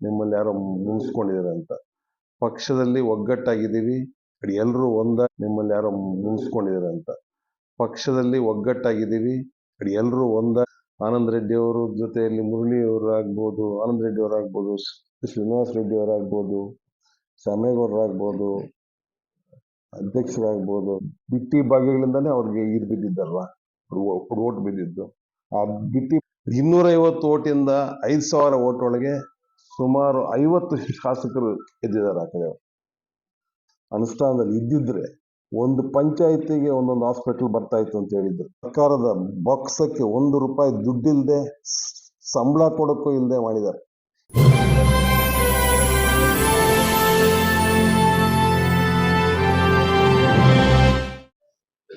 ನಿಮ್ಮಲ್ಲಿ ಯಾರೋ ಮುಗಿಸ್ಕೊಂಡಿದ್ದಾರೆ ಅಂತ. ಪಕ್ಷದಲ್ಲಿ ಒಗ್ಗಟ್ಟಾಗಿದ್ದೀವಿ ಎಲ್ಲರೂ ಒಂದ, ನಿಮ್ಮಲ್ಲಿ ಯಾರೋ ಮುಗಿಸ್ಕೊಂಡಿದ್ದಾರೆ ಅಂತ. ಪಕ್ಷದಲ್ಲಿ ಒಗ್ಗಟ್ಟಾಗಿದ್ದೀವಿ ಎಲ್ಲರೂ ಒಂದ. ಆನಂದ್ ರೆಡ್ಡಿ ಅವರ ಜೊತೆಯಲ್ಲಿ ಮುರಳಿ ಅವರಾಗ್ಬೋದು ಆನಂದ ರೆಡ್ಡಿ ಅವರಾಗ್ಬೋದು ಶ್ರೀನಿವಾಸ್ ರೆಡ್ಡಿ ಅವರಾಗ್ಬೋದು ಆಗ್ಬೋದು ಶಾಮೇಗೌಡರಾಗ್ಬೋದು ಅಧ್ಯಕ್ಷರಾಗ್ಬೋದು. ಬಿಟ್ಟಿ ಭಾಗ್ಯಗಳಿಂದಾನೇ ಅವ್ರಿಗೆ ಇದು ಬಿದ್ದಿದ್ದಲ್ವಾ? ಓಟ್ ಬಿದ್ದಿದ್ದು. ಆ ಬಿಟ್ಟಿ ಇನ್ನೂರೈವತ್ತು ಓಟಿಂದ ಐದು ಸಾವಿರ ಓಟ್ ಒಳಗೆ ಸುಮಾರು ಐವತ್ತು ಶಾಸಕರು ಎದ್ದಿದ್ದಾರೆ ಆ ಕಡೆ. ಅನುಷ್ಠಾನದಲ್ಲಿ ಇದ್ದಿದ್ರೆ ಒಂದು ಪಂಚಾಯತಿಗೆ ಒಂದೊಂದು ಹಾಸ್ಪಿಟಲ್ ಬರ್ತಾ ಇತ್ತು ಅಂತ ಹೇಳಿದ್ರು. ಸರ್ಕಾರದ ಬಾಕ್ಸಕ್ಕೆ ಒಂದು ರೂಪಾಯಿ ದುಡ್ಡಿಲ್ಲದೆ ಸಂಬಳ ಕೊಡಕ್ಕೂ ಇಲ್ಲದೆ ಮಾಡಿದ್ದಾರೆ.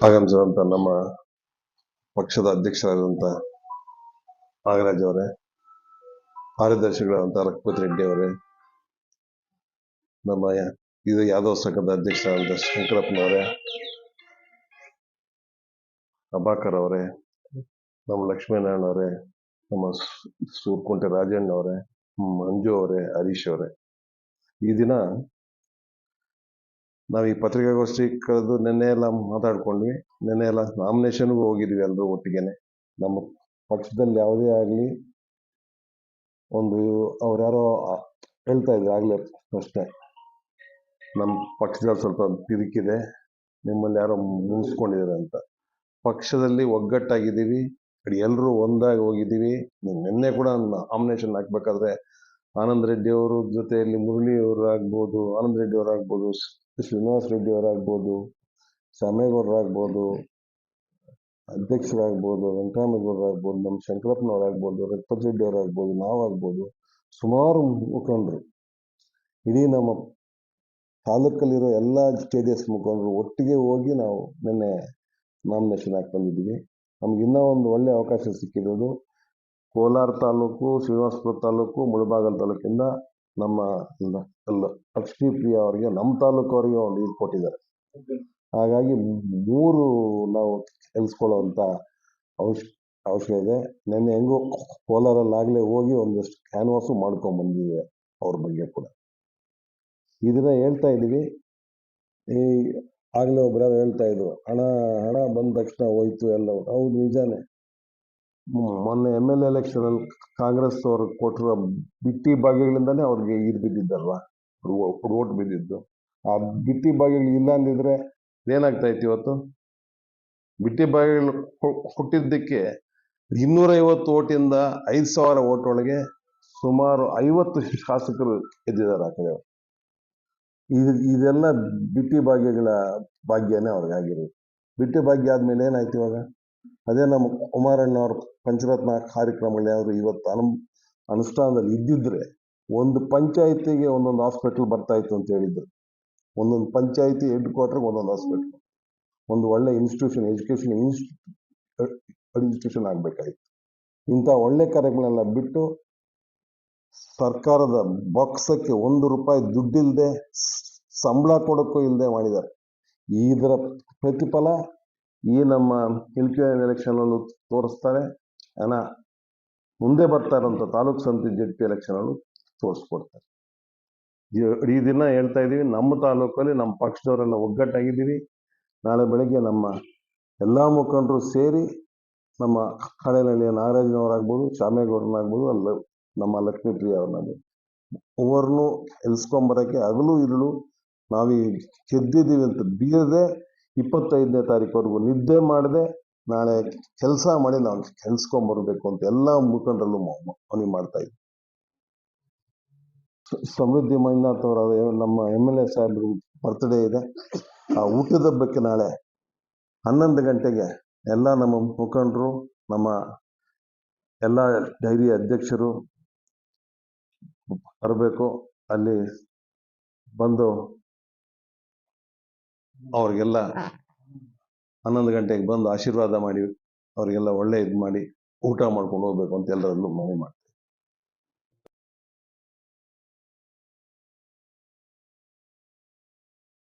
ಆಗಮಿಸಿದಂತ ನಮ್ಮ ಪಕ್ಷದ ಅಧ್ಯಕ್ಷರಾದಂಥ ನಾಗರಾಜ್ ಅವರೇ ಕಾರ್ಯದರ್ಶಿಗಳಾದಂಥ ಲಕ್ಷ್ಮತ್ ರೆಡ್ಡಿ ಅವರೇ, ನಮ್ಮ ಇದು ಯಾದವ್ ಸಂಘದ ಅಧ್ಯಕ್ಷರಾದಂಥ ಶಂಕರಪ್ಪನವರೇ, ಪ್ರಭಾಕರ್ ಅವರೇ, ನಮ್ಮ ಲಕ್ಷ್ಮೀನಾರಾಯಣ ಅವರೇ, ನಮ್ಮ ಸೂರ್ಕುಂಟೆ ರಾಜಣ್ಣ ಅವರೇ, ಮಂಜು ಅವರೇ, ಹರೀಶ್ ಅವರೇ. ಈ ದಿನ ನಾವು ಈ ಪತ್ರಿಕಾಗೋಷ್ಠಿ ಕರೆದು ನಿನ್ನೆ ಎಲ್ಲ ಮಾತಾಡ್ಕೊಂಡ್ವಿ, ನಿನ್ನೆ ಎಲ್ಲ ನಾಮಿನೇಷನ್ಗೂ ಹೋಗಿದ್ವಿ ಎಲ್ಲರೂ ಒಟ್ಟಿಗೆನೆ. ನಮ್ಮ ಪಕ್ಷದಲ್ಲಿ ಯಾವುದೇ ಆಗಲಿ ಒಂದು ಅವ್ರು ಯಾರೋ ಹೇಳ್ತಾ ಇದ್ರು ಆಗ್ಲೇ ಅಷ್ಟೇ. ನಮ್ಮ ಪಕ್ಷದಲ್ಲಿ ಸ್ವಲ್ಪ ತಿರುಕಿದೆ ನಿಮ್ಮಲ್ಲಿ ಯಾರೋ ಮುಗಿಸ್ಕೊಂಡಿದ್ದಾರೆ ಅಂತ. ಪಕ್ಷದಲ್ಲಿ ಒಗ್ಗಟ್ಟಾಗಿದ್ದೀವಿ ಎಲ್ಲರೂ ಒಂದಾಗಿ ಹೋಗಿದ್ದೀವಿ. ನಿನ್ನೆ ಕೂಡ ನಾಮಿನೇಷನ್ ಹಾಕ್ಬೇಕಾದ್ರೆ ಆನಂದ್ ರೆಡ್ಡಿ ಅವರ ಜೊತೆಯಲ್ಲಿ ಮುರಳಿ ಅವರು ಆಗ್ಬೋದು, ಆನಂದ್ ರೆಡ್ಡಿ ಅವರಾಗ್ಬೋದು ಶ್ರೀನಿವಾಸ್ ರೆಡ್ಡಿ ಅವರಾಗ್ಬೋದು ಆಗ್ಬೋದು ಶಾಮೇಗೌಡರಾಗ್ಬೋದು ಅಧ್ಯಕ್ಷರಾಗ್ಬೋದು ವೆಂಕಟರಾಮೇಗೌಡರಾಗ್ಬೋದು ನಮ್ಮ ಶಂಕರಪ್ಪನವರಾಗ್ಬೋದು ಅವರಾಗ್ಬೋದು ನಾವಾಗ್ಬೋದು ಸುಮಾರು ಮುಖಂಡರು. ಇಡೀ ನಮ್ಮ ತಾಲೂಕಲ್ಲಿರೋ ಎಲ್ಲ ಜೆ ಡಿ ಎಸ್ ಮುಖಂಡರು ಒಟ್ಟಿಗೆ ಹೋಗಿ ನಾವು ನಿನ್ನೆ ನಾಮಿನೇಷನ್ ಹಾಕಿ ಬಂದಿದ್ದೀವಿ. ನಮ್ಗೆ ಇನ್ನೂ ಒಂದು ಒಳ್ಳೆ ಅವಕಾಶ ಸಿಕ್ಕಿರೋದು ಕೋಲಾರ ತಾಲೂಕು, ಶ್ರೀನಿವಾಸಪುರ ತಾಲೂಕು, ಮುಳಬಾಗಲ್ ತಾಲೂಕಿಂದ ನಮ್ಮ ಲಕ್ಷ್ಮೀಪ್ರಿಯ ಅವರಿಗೆ, ನಮ್ಮ ತಾಲೂಕು ಅವರಿಗೆ ಒಂದು ಇದು ಕೊಟ್ಟಿದ್ದಾರೆ. ಹಾಗಾಗಿ ಮೂರು ನಾವು ಕೆಲ್ಸ್ಕೊಳ್ಳೋಂಥ ಅವಶ್ಯ ಅವಶ್ಯ ಇದೆ. ನೆನ್ನೆ ಹೆಂಗೋ ಕೋಲಾರಲ್ಲಾಗಲೇ ಹೋಗಿ ಒಂದಷ್ಟು ಕ್ಯಾನ್ವಾಸು ಮಾಡ್ಕೊಂಡ್ ಬಂದಿದೆ ಅವ್ರ ಬಗ್ಗೆ ಕೂಡ. ಇದನ್ನ ಹೇಳ್ತಾ ಇದೀವಿ ಈ ಆಗ್ಲೇ ಒಬ್ರು ಹೇಳ್ತಾ ಇದ್ರು, ಹಣ ಹಣ ಬಂದ ತಕ್ಷಣ ಹೋಯ್ತು ಎಲ್ಲ ಹೌದು, ನಿಜಾನೇ. ಮೊನ್ನೆ ಎಂ ಎಲ್ ಎಲೆಕ್ಷನ್ ಅಲ್ಲಿ ಕಾಂಗ್ರೆಸ್ ಅವರು ಕೊಟ್ಟಿರೋ ಬಿಟ್ಟಿ ಭಾಗ್ಯಗಳಿಂದಾನೇ ಅವ್ರಿಗೆ ಇದು ಬಿದ್ದಿದ್ದಲ್ವಾ? ಓಟ್ ಬಿದ್ದಿದ್ದು. ಆ ಬಿಟ್ಟಿ ಭಾಗ್ಯಗಳು ಇಲ್ಲ ಅಂದಿದ್ರೆ ಏನಾಗ್ತಾ ಇತ್ತು ಇವತ್ತು? ಬಿಟ್ಟಿ ಭಾಗ್ಯಗಳು ಹುಟ್ಟಿದ್ದಕ್ಕೆ ಇನ್ನೂರೈವತ್ತು ಓಟಿಂದ ಐದು ಸಾವಿರ ಓಟ್ ಒಳಗೆ ಸುಮಾರು ಐವತ್ತು ಶಾಸಕರು ಗೆದ್ದಿದ್ದಾರೆ ಆ ಕಡೆ. ಇದು, ಇದೆಲ್ಲ ಬಿಟ್ಟಿ ಭಾಗ್ಯಗಳ ಭಾಗ್ಯನೇ ಅವ್ರಿಗೆ ಆಗಿರೋದು. ಬಿಟ್ಟಿ ಭಾಗ್ಯ ಆದ್ಮೇಲೆ ಏನಾಯ್ತು ಇವಾಗ? ಅದೇ ನಮ್ಮ ಕುಮಾರಣ್ಣ ಅವ್ರ ಪಂಚರತ್ನ ಕಾರ್ಯಕ್ರಮಗಳು ಯಾವ್ದು ಇವತ್ತು ಅನು, ಅನುಷ್ಠಾನದಲ್ಲಿ ಇದ್ದಿದ್ರೆ ಒಂದು ಪಂಚಾಯತಿಗೆ ಒಂದೊಂದು ಹಾಸ್ಪಿಟಲ್ ಬರ್ತಾ ಇತ್ತು ಅಂತ ಹೇಳಿದ್ರು. ಒಂದೊಂದು ಪಂಚಾಯಿತಿ ಹೆಡ್ ಕ್ವಾರ್ಟರ್ಗೆ ಒಂದೊಂದು ಹಾಸ್ಪಿಟಲ್ ಒಂದು ಒಳ್ಳೆ ಇನ್ಸ್ಟಿಟ್ಯೂಷನ್ ಎಜುಕೇಶನ್ ಇನ್ಸ್ಟಿಟ್ಯೂಷನ್ ಆಗಬೇಕಾಗಿತ್ತು ಇಂಥ ಒಳ್ಳೆ ಕಾರ್ಯಗಳನ್ನೆಲ್ಲ ಬಿಟ್ಟು ಸರ್ಕಾರದ ಬಾಕ್ಸಕ್ಕೆ ಒಂದು ರೂಪಾಯಿ ದುಡ್ಡಿಲ್ಲದೆ ಸಂಬಳ ಕೊಡೋಕ್ಕೂ ಇಲ್ಲದೆ ಮಾಡಿದ್ದಾರೆ. ಇದರ ಪ್ರತಿಫಲ ಈ ನಮ್ಮ ಎಲ್ ಎಲೆಕ್ಷನ್ ಅಲ್ಲೂ ತೋರಿಸ್ತಾರೆ. ಹಣ ಮುಂದೆ ಬರ್ತಾ ಇರೋಂಥ ತಾಲೂಕ್ ಸಮಿತಿ ಜೆಡ್ ಪಿ ಎಲೆಕ್ಷನಲ್ಲೂ ತೋರಿಸ್ಕೊಡ್ತಾರೆ. ಈ- ದಿನ ಹೇಳ್ತಾ ಇದ್ದೀವಿ, ನಮ್ಮ ತಾಲೂಕಲ್ಲಿ ನಮ್ಮ ಪಕ್ಷದವರೆಲ್ಲ ಒಗ್ಗಟ್ಟಾಗಿದ್ದೀವಿ. ನಾಳೆ ಬೆಳಗ್ಗೆ ನಮ್ಮ ಎಲ್ಲ ಮುಖಂಡರು ಸೇರಿ ನಮ್ಮ ಹಳೆನಹಳ್ಳಿಯ ನಾಗರಾಜನವರಾಗ್ಬೋದು ಶಾಮೇಗೌಡರನ್ನಾಗ್ಬೋದು ಅಲ್ಲ ನಮ್ಮ ಲಕ್ಷ್ಮೀಪ್ರಿಯ ಅವ್ರನ್ನಾಗ್ಬೋದು. ಮೂವರನ್ನು ಎಲ್ಸ್ಕೊಂಬರೋಕ್ಕೆ ಹಗಲು ಇರಲು ನಾವೀಗ ಗೆದ್ದಿದ್ದೀವಿ ಅಂತ ಬೀರದೆ ಇಪ್ಪತ್ತೈದನೇ ತಾರೀಕುವರೆಗೂ ನಿದ್ದೆ ಮಾಡದೆ ನಾಳೆ ಕೆಲಸ ಮಾಡಿ ನಾವು ಕೆಲ್ಸ್ಕೊಂಬರ್ಬೇಕು ಅಂತ ಎಲ್ಲ ಮುಖಂಡರಲ್ಲೂ ಮನವಿ ಮಾಡ್ತಾ ಇದ್ವಿ ಸ- ಸಮೃದ್ಧಿ ಮಂಜುನಾಥ್ ಅವರ ನಮ್ಮ ಎಂ ಎಲ್ ಎ ಸಾಹೇಬ್ರ ಬರ್ತ್ಡೇ ಇದೆ. ಆ ಊಟದ ಹಬ್ಬಕ್ಕೆ ನಾಳೆ ಹನ್ನೊಂದು ಗಂಟೆಗೆ ಎಲ್ಲ ನಮ್ಮ ಮುಖಂಡರು, ನಮ್ಮ ಎಲ್ಲ ಡೈರಿ ಅಧ್ಯಕ್ಷರು ಬರಬೇಕು. ಅಲ್ಲಿ ಬಂದು ಅವ್ರಿಗೆಲ್ಲ ಹನ್ನೊಂದು ಗಂಟೆಗೆ ಬಂದು ಆಶೀರ್ವಾದ ಮಾಡಿ, ಅವರಿಗೆಲ್ಲ ಒಳ್ಳೆ ಇದು ಮಾಡಿ ಊಟ ಮಾಡ್ಕೊಂಡು ಹೋಗ್ಬೇಕು ಅಂತ ಎಲ್ಲರಲ್ಲೂ ಮನವಿ ಮಾಡಿ